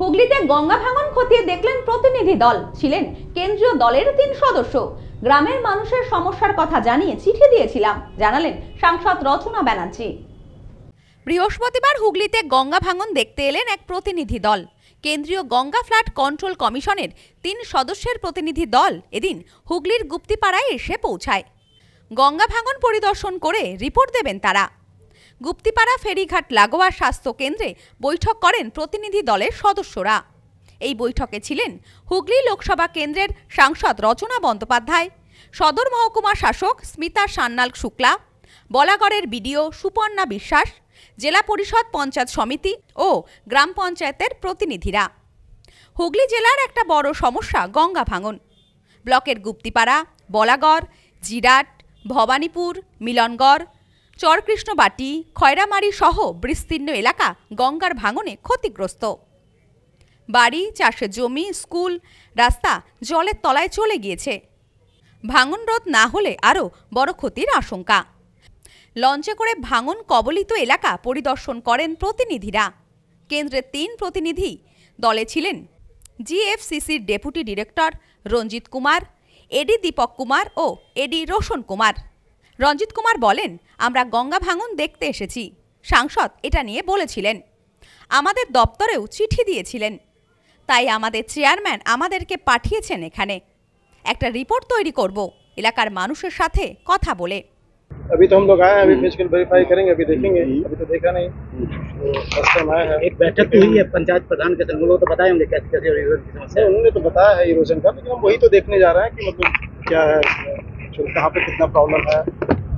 হুগলিতে গঙ্গা ভাঙন খতিয়ে দেখলেন প্রতিনিধি দল, ছিলেন কেন্দ্রীয় দলের তিন সদস্য। গ্রামের মানুষের সমস্যার কথা জানিয়ে চিঠি দিয়েছিলাম, জানালেন সাংসদ রচনা ব্যানার্জি। বৃহস্পতিবার হুগলিতে গঙ্গা ভাঙন দেখতে এলেন এক প্রতিনিধি দল। কেন্দ্রীয় গঙ্গা ফ্ল্যাট কন্ট্রোল কমিশনের তিন সদস্যের প্রতিনিধি দল এদিন হুগলির গুপ্তিপাড়ায় এসে পৌঁছায়। গঙ্গা ভাঙন পরিদর্শন করে রিপোর্ট দেবেন তারা। গুপ্তিপাড়া ফেরিঘাট লাগোয়া স্বাস্থ্য কেন্দ্রে বৈঠক করেন প্রতিনিধি দলের সদস্যরা। এই বৈঠকে ছিলেন হুগলি লোকসভা কেন্দ্রের সাংসদ রচনা বন্দ্যোপাধ্যায়, সদর মহকুমা শাসক স্মিতা সান্যাল শুক্লা, বলাগড়ের বিডিও সুপর্ণা বিশ্বাস, জেলা পরিষদ পঞ্চায়েত সমিতি ও গ্রাম পঞ্চায়েতের প্রতিনিধিরা। হুগলি জেলার একটা বড় সমস্যা গঙ্গা ভাঙন। ব্লকের গুপ্তিপাড়া, বলাগড়, জিরাট, ভবানীপুর, মিলনগড় চরকৃষ্ণবাটি খয়রামারি সহ বিস্তীর্ণ এলাকা গঙ্গার ভাঙনে ক্ষতিগ্রস্ত। বাড়ি, চাষের জমি, স্কুল, রাস্তা জলের তলায় চলে গিয়েছে। ভাঙন রোধ না হলে আরও বড় ক্ষতির আশঙ্কা। লঞ্চে করে ভাঙন কবলিত এলাকা পরিদর্শন করেন প্রতিনিধিরা। কেন্দ্রের তিন প্রতিনিধি দলে ছিলেন জিএফসিসির deputy director Ranjit Kumar, AD Dipak Kumar ও এডি রোশন কুমার। রঞ্জিত কুমার বলেন আমরা গঙ্গা ভাঙন দেখতে এসেছি সাংসদ এটা নিয়ে বলেছিলেন আমাদের দপ্তরেও চিঠি দিয়েছিলেন তাই আমাদের চেয়ারম্যান আমাদেরকে পাঠিয়েছেন এখানে একটা রিপোর্ট তৈরি করব এলাকার মানুষের সাথে কথা বলে अभी तो हम लोग आए हैं अभी फिजिकल वेरीफाई करेंगे अभी देखेंगे अभी तो देखा नहीं तो फर्स्ट टाइम आया है एक बैठक तो हुई है पंचायत प्रधान के संग लोग तो बताए होंगे कैसे कैसे इरोजन की समस्या नहीं, उन्होंने तो बताया है इरोजन का लेकिन हम वही तो देखने जा रहे हैं कि मतलब क्या है जो कहाँ पे कितना प्रॉब्लम है?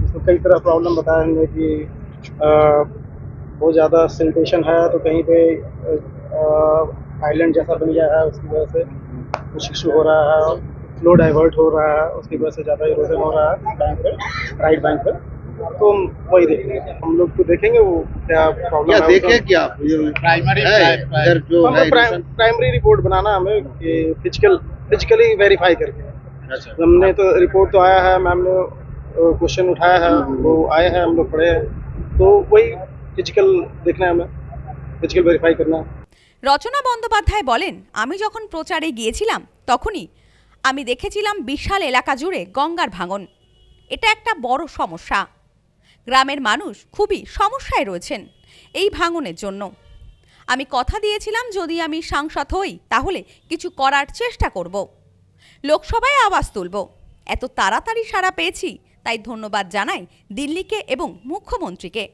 इसमें कई तरह प्रॉब्लम बताया हमने कि बहुत ज़्यादा सिल्टेशन है तो कहीं पे आइलैंड जैसा बन गया है उसकी वजह से कुछ इशू हो रहा है फ्लो डाइवर्ट हो रहा है उसकी वजह से ज़्यादा इरोजन हो रहा है बैंक पे राइट बैंक पे। तो हम वही देखेंगे। हम लोग तो देखेंगे वो क्या प्रॉब्लम क्या है देखे। क्या प्राइमरी जो हमें प्राइमरी रिपोर्ट बनाना हमें फ़िज़िकल फिजिकली वेरीफाई करके। हमने तो रिपोर्ट तो आया है मैम ने क्वेश्चन उठाया है वो आए हैं हम लोग पढ़े हैं तो वही फिजिकल देखना है हमें फिजिकल वेरीफाई करना है রচনা বন্দ্যোপাধ্যায় বলেন আমি যখন প্রচারে গিয়েছিলাম তখনই আমি দেখেছিলাম বিশাল এলাকা জুড়ে গঙ্গার ভাঙন এটা একটা বড় সমস্যা গ্রামের মানুষ খুবই সমস্যায় রয়েছেন এই ভাঙনের জন্য আমি কথা দিয়েছিলাম যদি আমি সাংসদ হই তাহলে কিছু করার চেষ্টা করব লোকসভায় আওয়াজ তুলব। এত তাড়াতাড়ি সাড়া পেয়েছি, তাই ধন্যবাদ জানাই দিল্লিকে এবং মুখ্যমন্ত্রীকে।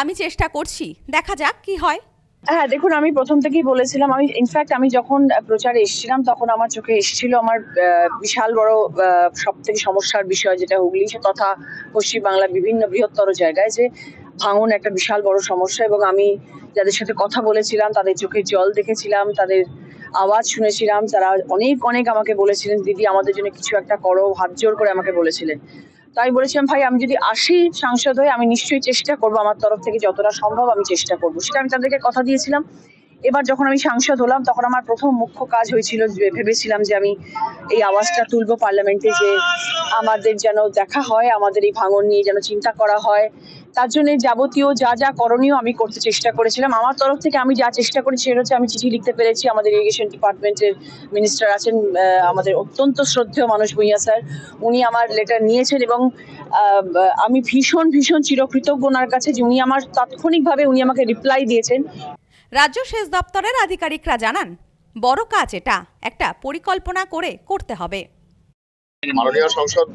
আমি চেষ্টা করছি, দেখা যাক কি হয়। হ্যাঁ দেখুন, আমি প্রথম থেকেই বলেছিলাম, আমি ইনফ্যাক্ট আমি যখন প্রচারে এসেছিলাম, তখন আমার চোখে এসেছিল আমার বিশাল বড় সব থেকে সমস্যার বিষয় যেটা হুগলি তথা পশ্চিমবাংলার বিভিন্ন বৃহত্তর জায়গায় যে ভাঙন একটা বিশাল বড় সমস্যা এবং আমি যাদের সাথে কথা বলেছিলাম, তাদের চোখে জল দেখেছিলাম, তাদের আওয়াজ শুনেছিলাম, তারা অনেক অনেক আমাকে বলেছিলেন, দিদি, আমাদের জন্য কিছু একটা করো। হাত জোর করে আমাকে বলেছিলেন। তো আমি বলেছিলাম, ভাই, আমি যদি আসি সাংসদ হয়ে, আমি নিশ্চয়ই চেষ্টা করব আমার তরফ থেকে, যতটা সম্ভব আমি চেষ্টা করব। সেটা আমি তাদেরকে কথা দিয়েছিলাম। এবার যখন আমি সাংসদ হলাম, তখন আমার প্রথম মুখ্য কাজ হয়েছিল ভেবেছিলাম যে আমি এই আওয়াজটা তুলবো পার্লামেন্টে যে আমাদের যেন দেখা হয়, আমাদের এই ভাঙন নিয়ে যেন চিন্তা করা হয়। তার জন্য যাবতীয় যা যা করণীয় আমি করতে চেষ্টা করেছিলাম। আমার তরফ থেকে আমি যা চেষ্টা করেছি সেটা হচ্ছে আমি চিঠি লিখতে পেরেছি। আমাদের ইরিগেশন ডিপার্টমেন্টের মিনিস্টার আছেন আমাদের অত্যন্ত শ্রদ্ধেয় মানুষ ভূঁইয়া স্যার। উনি আমার লেটার নিয়েছেন এবং আমি ভীষণ ভীষণ চিরকৃতজ্ঞ ওনার কাছে যে উনি আমার তাৎক্ষণিকভাবে উনি আমাকে রিপ্লাই দিয়েছেন। রাজ্য সেচ দপ্তরের আধিকারিকরা জানান, বড় কাজ এটা, একটা পরিকল্পনা করে করতে হবে। মাননীয় সংসদ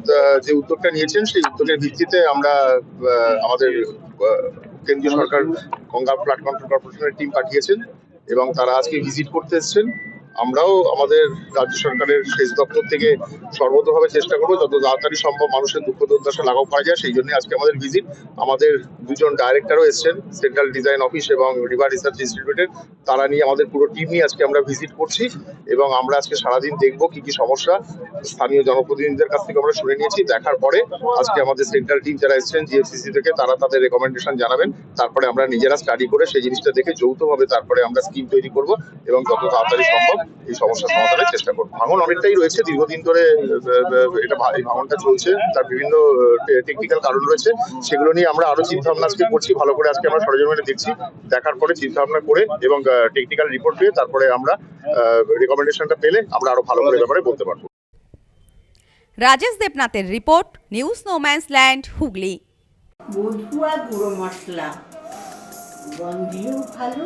যে উদ্যোগটা নিয়েছেন, সেই উদ্যোগের ভিত্তিতে আমরা আমাদের কেন্দ্রীয় সরকার, গঙ্গা ফ্লাড কন্ট্রোল কর্পোরেশনের টিম পাঠিয়েছেন এবং তারা আজকে ভিজিট করতে এসেছেন। আমরাও আমাদের রাজ্য সরকারের সেচ দপ্তর থেকে সর্বতভাবে চেষ্টা করব যত তাড়াতাড়ি সম্ভব মানুষের দুঃখ দুর্দশা লাঘব করা যায়। সেই জন্য আজকে আমাদের ভিজিট আমাদের দুজন ডাইরেক্টরও এসেছেন সেন্ট্রাল ডিজাইন অফিস এবং রিভার রিসার্চ ইনস্টিটিউটের তারা নিয়ে আমাদের পুরো টিম নিয়ে আজকে আমরা ভিজিট করছি এবং আমরা আজকে সারাদিন দেখব কি কি সমস্যা স্থানীয় জনপ্রতিনিধিদের কাছ থেকে আমরা শুনে নিয়েছি। দেখার পরে আজকে আমাদের সেন্ট্রাল টিম যারা এসছেন জিএফসিসি থেকে, তারা তাদের রেকমেন্ডেশন জানাবেন। তারপরে আমরা নিজেরা স্টাডি করে সেই জিনিসটা দেখে যৌথভাবে তারপরে আমরা স্কিম তৈরি করব এবং যত তাড়াতাড়ি সম্ভব এই সমস্যা সমাধানের চেষ্টা করব। ভাঙন অনেকটাই রয়েছে দীর্ঘদিন ধরে এটা এই ভাঙনটা চলছে। তার বিভিন্ন টেকনিক্যাল কারণ রয়েছে। সেগুলো নিয়ে আমরা আরও চিন্তা ভাবনা আজকে করছি। ভালো করে আজকে আমরা সরজমিনে দেখছি। দেখার পরে চিন্তা ভাবনা করে এবং টেকনিক্যাল রিপোর্ট পেয়ে তারপরে আমরা রেকমেন্ডেশনটা পেলে আমরা আরও ভালো করে ব্যাপারে বলতে পারব। Rajesh দেবনাথের report news no man's land Hooghly. বধুয়া গুঁড়ো মশলা। গন্ধেও ভালো